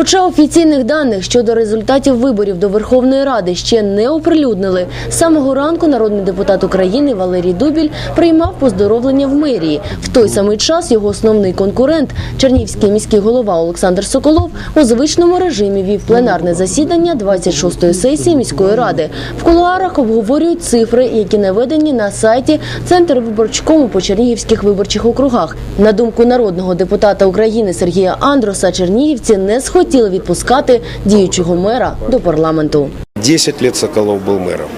Хоча офіційних даних щодо результатів виборів до Верховної Ради ще не оприлюднили, з самого ранку народний депутат України Валерій Дубіль приймав поздоровлення в мерії. В той самий час його основний конкурент, чернівський міський голова Олександр Соколов, у звичному режимі вів пленарне засідання 26-ї сесії міської ради. В кулуарах обговорюють цифри, які наведені на сайті Центр виборчкому по чернігівських виборчих округах. На думку народного депутата України Сергія Андроса, чернігівці не схотіли відпускати діючого мера до парламенту. 10 лет Соколов был мэром.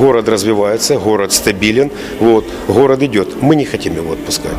Город развивается, город стабилен, вот, город идет. Мы не хотим его отпускать.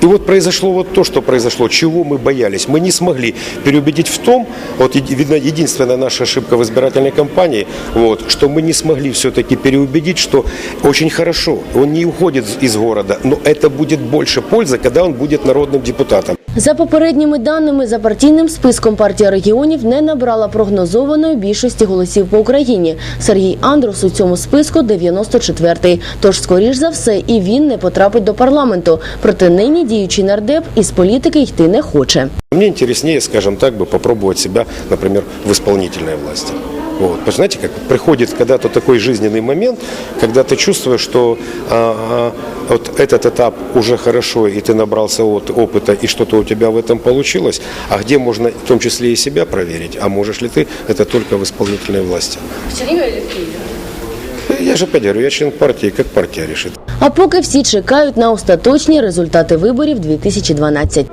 И вот произошло вот то, что произошло, чего мы боялись. Мы не смогли переубедить в том, вот видно, единственная наша ошибка в избирательной кампании, вот, что мы не смогли все-таки переубедить, что очень хорошо, он не уходит из города, но это будет больше пользы, когда он будет народным депутатом. За попередніми даними, за партійним списком партія регіонів не набрала прогнозованої більшості голосів по Україні. Сергій Андрус у цьому списку 94-й. Тож, скоріш за все, і він не потрапить до парламенту. Проте нині діючий нардеп із політики йти не хоче. Мне интереснее, скажем так, бы попробовать себя, например, в исполнительной власти. Вот. Потому что, знаете, как приходит когда-то такой жизненный момент, когда ты чувствуешь, что а, а, вот этот этап уже хорошо, и ты набрался от опыта, и что-то у тебя в этом получилось, а где можно в том числе и себя проверить, а можешь ли ты это только в исполнительной власти. В Чернігові чи в Києві? Я же опять говорю, я член партии, как партия решит. А поки всі чекають на остаточні результати виборів 2012.